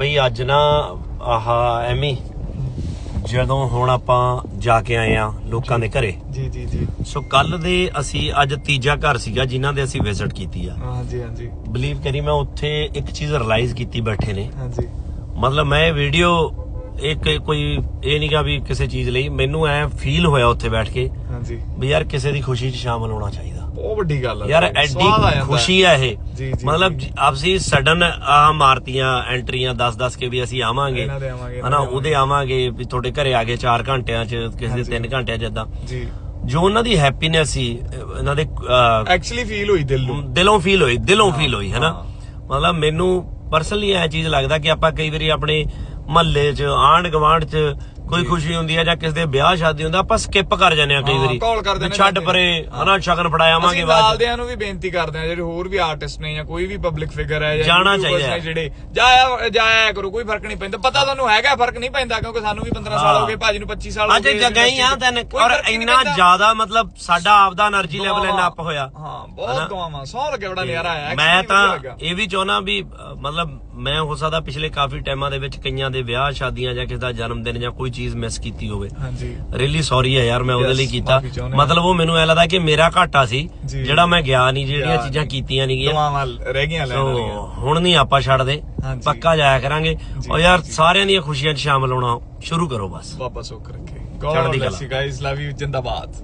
ਬਈ ਅੱਜ ਨਾ ਆਹ ਐਮੀ ਜਦੋਂ ਹੁਣ ਆਪਾਂ ਜਾ ਕੇ ਆਏ ਆ ਲੋਕਾਂ ਦੇ ਘਰੇ। ਜੀ ਜੀ ਜੀ। ਸੋ ਕੱਲ ਦੇ ਅਸੀਂ ਅੱਜ ਤੀਜਾ ਘਰ ਸੀਗਾ ਜਿਨ੍ਹਾਂ ਦੇ ਅਸੀਂ ਵਿਜ਼ਿਟ ਕੀਤੀ ਆ। ਹਾਂਜੀ ਹਾਂਜੀ ਬਲੀਵ ਕਰੀ ਮੈਂ ਉੱਥੇ ਇੱਕ ਚੀਜ਼ ਰਿਅਲਾਈਜ਼ ਕੀਤੀ ਬੈਠੇ ਨੇ। ਹਾਂਜੀ ਮਤਲਬ ਮੈਂ ਇਹ ਵੀਡੀਓ ਇੱਕ ਕੋਈ ਇਹ ਨਹੀਂਗਾ ਵੀ ਕਿਸੇ ਚੀਜ਼ ਲਈ ਮੈਨੂੰ ਐ ਫੀਲ ਹੋਇਆ ਉੱਥੇ ਬੈਠ ਕੇ ਹਾਂਜੀ ਵੀ ਯਾਰ ਕਿਸੇ ਦੀ ਖੁਸ਼ੀ 'ਚ ਸ਼ਾਮਲ ਹੋਣਾ ਚਾਹੀਦਾ। ਬਹੁਤ ਵੱਡੀ ਗੱਲ ਹੈ ਯਾਰ ਐਡੀ ਜਾਂਦਾ। ਖੁਸ਼ੀ ਆ ਇਹ। ਜੀ, ਜੀ, ਮਤਲਬ। ਆਪਸੀ ਸਡਨ ਆ ਮਾਰਤੀਆਂ ਐਂਟਰੀਆਂ 10-10 ਕੇ ਵੀ ਅਸੀਂ ਆਵਾਂਗੇ। ਹਨਾ ਉਹਦੇ ਆਵਾਂਗੇ। ਵੀ ਤੁਹਾਡੇ ਘਰੇ ਆ ਗਏ 4 ਘੰਟਿਆਂ 'ਚ ਕਿਸੇ ਦੇ ਹਾਂਜੀ। 3 ਘੰਟਿਆਂ 'ਚ ਇਦਾਂ ਜੀ। ਜੋ ਉਹਨਾਂ ਦੀ ਹੈਪੀਨੈਸ ਸੀ ਇਹਨਾਂ ਦੇ ਐਕਚੁਅਲੀ ਫੀਲ ਹੋਈ ਦਿਲ ਨੂੰ। ਦਿਲੋਂ ਫੀਲ ਹੋਈ ਦਿਲੋਂ ਫੀਲ ਹੋਈ ਹੈਨਾ। ਹਾਂ। ਮਤਲਬ ਮੈਨੂੰ ਪਰਸਨਲੀ ਇਹ ਚੀਜ਼ ਲੱਗਦਾ ਕਿ ਆਪਾਂ ਕਈ ਵਾਰੀ ਆਪਣੇ ਮਹੱਲੇ 'ਚ ਆਂਢ ਗਵਾਂਢ 'ਚ ਕੋਈ ਖੁਸ਼ੀ ਹੁੰਦੀ ਹੈ ਜਾਂ ਕਿਸੇ ਦੇ ਵਿਆਹ ਸ਼ਾਦੀ ਹੁੰਦਾ ਆਪਾਂ ਸਕਿਪ ਕਰ ਜਾਂਦੇ ਆ ਕਈ ਵਾਰੀ। ਛੱਡ ਪਰੇ ਹਨਾ ਸ਼ਗਨ ਫੜਾਵਾਂਗੇ ਬਾਅਦ ਨਾਲਦਿਆਂ ਨੂੰ ਵੀ ਬੇਨਤੀ ਕਰਦੇ ਆ ਜਿਹੜੇ ਹੋਰ ਵੀ ਆਰਟਿਸਟ ਨੇ ਜਾਂ ਕੋਈ ਵੀ ਪਬਲਿਕ ਫਿਗਰ ਹੈ ਜਾਂ ਜਾਣਾ ਚਾਹੀਦਾ ਜਾਇਆ ਕਰੋ ਕੋਈ ਫ਼ਰਕ ਨਹੀਂ ਪੈਂਦਾ। ਪਤਾ ਤੁਹਾਨੂੰ ਹੈਗਾ ਫ਼ਰਕ ਨਹੀਂ ਪੈਂਦਾ ਕਿਉਂਕਿ ਸਾਨੂੰ ਵੀ 15 ਸਾਲ ਹੋ ਗਏ ਭਾਜੀ ਨੂੰ 25 ਸਾਲ ਅੱਜ ਜਗ੍ਹਾ ਹੀ ਔਰ ਇੰਨਾ ਜ਼ਿਆਦਾ ਮਤਲਬ ਸਾਡਾ ਆਪਦਾ એનર્ਜੀ ਲੈਵਲ ਇੰਨਾ ਅਪ ਹੋਇਆ ਮੈਂ ਤਾਂ ਇਹ ਵੀ ਚਾਹਣਾ ਵੀ ਮਤਲਬ ਮੈਂ ਹੋ ਸਕਦਾ ਪਿਛਲੇ ਕਾਫੀ ਟਾਈਮਾਂ ਦੇ ਵਿੱਚ ਕਈਆਂ ਦੇ ਵਿਆਹ ਸ਼ਾਦੀਆਂ ਜਾਂ ਕਿਸੇ ਦਾ ਜਨਮ ਦਿਨ ਜਾਂ ਕੋਈ ਚੀਜ਼ ਮਿਸ ਕੀਤੀ ਹੋਵੇ ਹਾਂਜੀ ਰੀਲੀ ਸੌਰੀ ਹੈ ਯਾਰ ਮੈਂ ਉਹਦੇ ਲਈ ਕੀਤਾ। ਮਤਲਬ ਉਹ ਮੈਨੂੰ ਐ ਲੱਗਦਾ ਕਿ ਮੇਰਾ ਘਾਟਾ ਸੀ। ਜਿਹੜਾ ਮੈਂ ਗਿਆ ਨਹੀਂ ਜਿਹੜੀਆਂ ਚੀਜ਼ਾਂ। ਕੀਤੀਆਂ ਨਹੀਂ ਗਈਆਂ ਦੁਆਵਾਂ ਰਹਿ ਗਈਆਂ ਲੈਣ ਵਾਲੀਆਂ ਹੁਣ ਨਹੀਂ ਆਪਾਂ ਛੱਡਦੇ। ਪੱਕਾ ਜਾਇਆ ਕਰਾਂਗੇ ਔਰ ਯਾਰ। ਸਾਰਿਆਂ ਦੀਆਂ ਖੁਸ਼ੀਆਂ 'ਚ ਸ਼ਾਮਲ ਹੋਣਾ ਸ਼ੁਰੂ ਕਰੋ ਬਸ ਵਾਪਸ ਸੁੱਖ ਰੱਖੇ god bless. You guys love you ਜਿੰਦਾਬਾਦ